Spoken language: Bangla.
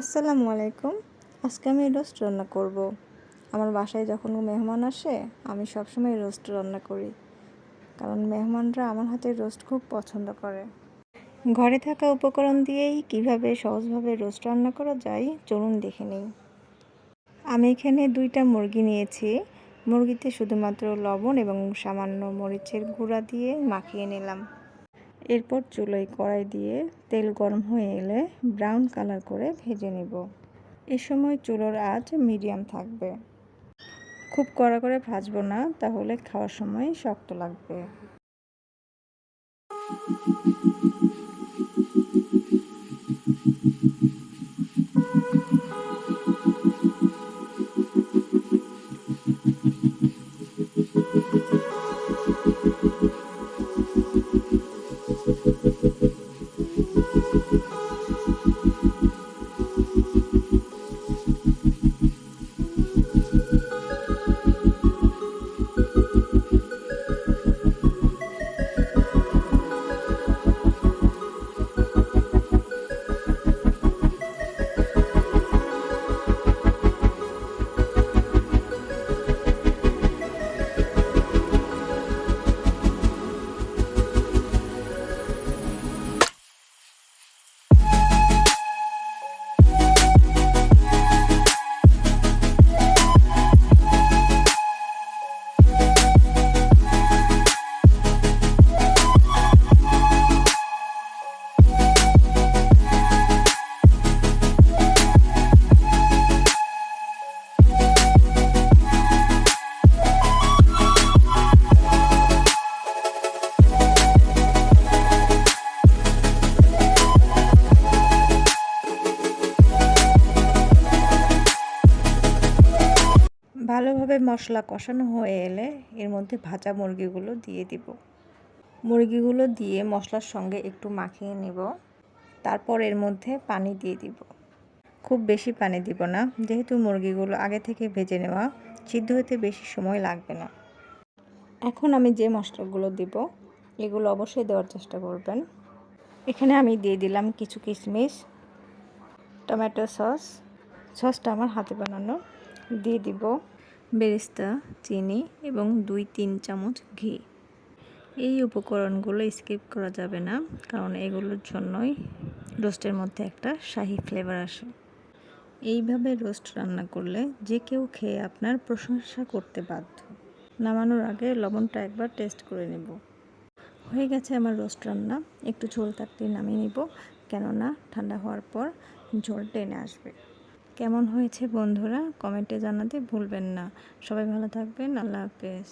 আসসালামু আলাইকুম। আজকে আমি রোস্ট রান্না করব। আমার বাসায় যখন মেহমান আসে, আমি সবসময় রোস্ট রান্না করি। কারণ মেহমানরা আমার হাতের রোস্ট খুব পছন্দ করে। ঘরে থাকা উপকরণ দিয়েই কীভাবে সহজভাবে রোস্ট রান্না করা যায়, চলুন দেখে নিই। আমি এখানে দুইটা মুরগি নিয়েছি। মুরগিতে শুধুমাত্র লবণ এবং সামান্য মরিচের গুঁড়া দিয়ে মাখিয়ে নিলাম। এরপর চুলোয় কড়াই দিয়ে তেল গরম হয়ে এলে ব্রাউন কালার করে ভেজে নেব। এ সময় চুলোর আঁচ মিডিয়াম থাকবে। খুব কড়া করে ভাজবো না, তাহলে খাওয়ার সময় শক্ত লাগবে। ভালোভাবে মশলা কষানো হয়ে এলে এর মধ্যে ভাজা মুরগিগুলো দিয়ে দিব। মুরগিগুলো দিয়ে মশলার সঙ্গে একটু মাখিয়ে নেব। তারপর এর মধ্যে পানি দিয়ে দিব। খুব বেশি পানি দিব না, যেহেতু মুরগিগুলো আগে থেকে ভেজে নেওয়া, সিদ্ধ হতে বেশি সময় লাগবে না। এখন আমি যে মশলাগুলো দিব, এগুলো অবশ্যই দেওয়ার চেষ্টা করবেন। এখানে আমি দিয়ে দিলাম কিছু কিশমিশ টমেটো সস। সসটা আমার হাতে বানানো। দিয়ে দিব বেরেস্তা, চিনি এবং দুই তিন চামচ ঘি। এই উপকরণগুলো স্কিপ করা যাবে না, কারণ এগুলোর জন্যই রোস্টের মধ্যে একটা শাহি ফ্লেভার আসে। এইভাবে রোস্ট রান্না করলে যে কেউ খেয়ে আপনার প্রশংসা করতে বাধ্য। নামানোর আগে লবণটা একবার টেস্ট করে নেব। হয়ে গেছে আমার রোস্ট রান্না। একটু ঝোল থাকতেই নামিয়ে নিব, কেননা ঠান্ডা হওয়ার পর ঝোল টেনে আসবে। কেমন হয়েছে বন্ধুরা? কমেন্টে জানাতে ভুলবেন না। সবাই ভালো থাকবেন। আল্লাহ হাফেজ।